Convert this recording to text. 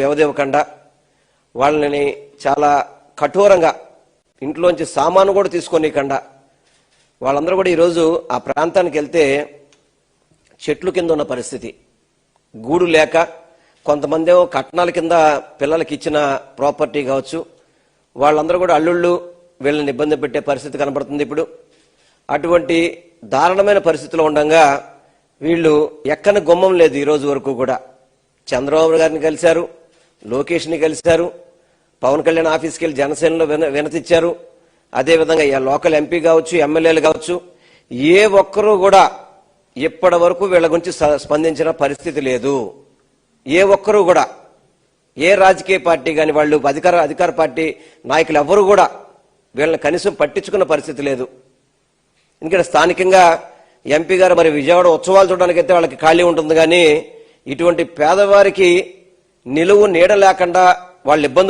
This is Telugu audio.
వ్యవదేవకండ. వాళ్ళని చాలా కఠోరంగా ఇంట్లోంచి సామాను కూడా తీసుకోనీయకుండా వాళ్ళందరూ కూడా ఈరోజు ఆ ప్రాంతానికి వెళ్తే చెట్లు కింద ఉన్న పరిస్థితి. గూడు లేక కొంతమంది ఏమో కట్నాల కింద పిల్లలకి ఇచ్చిన ప్రాపర్టీ కావచ్చు. వాళ్ళందరూ కూడా అల్లుళ్ళు వీళ్ళని ఇబ్బంది పెట్టే పరిస్థితి కనబడుతుంది ఇప్పుడు. అటువంటి దారుణమైన పరిస్థితిలో ఉండగా వీళ్ళు ఎక్కని గుమ్మం లేదు ఈ రోజు వరకు కూడా. చంద్రబాబు గారిని కలిశారు. లోకేష్ని కలిశారు. పవన్ కళ్యాణ్ ఆఫీస్కి వెళ్ళి జనసేనలో విన వినతిచ్చారు. అదేవిధంగా ఈ లోకల్ ఎంపీ కావచ్చు ఎమ్మెల్యేలు కావచ్చు ఏ ఒక్కరూ కూడా ఇప్పటి వరకు వీళ్ళ గురించి స్పందించిన పరిస్థితి లేదు. ఏ ఒక్కరూ కూడా ఏ రాజకీయ పార్టీ కానీ వాళ్ళు అధికార అధికార పార్టీ నాయకులు ఎవరు కూడా వీళ్ళని కనీసం పట్టించుకున్న పరిస్థితి లేదు. ఎందుకంటే స్థానికంగా ఎంపీ గారు మరి విజయవాడ ఉత్సవాలు చూడడానికైతే వాళ్ళకి ఖాళీ ఉంటుంది కానీ ఇటువంటి పేదవారికి నిలువు నీడ లేకుండా వాళ్ళు ఇబ్బంది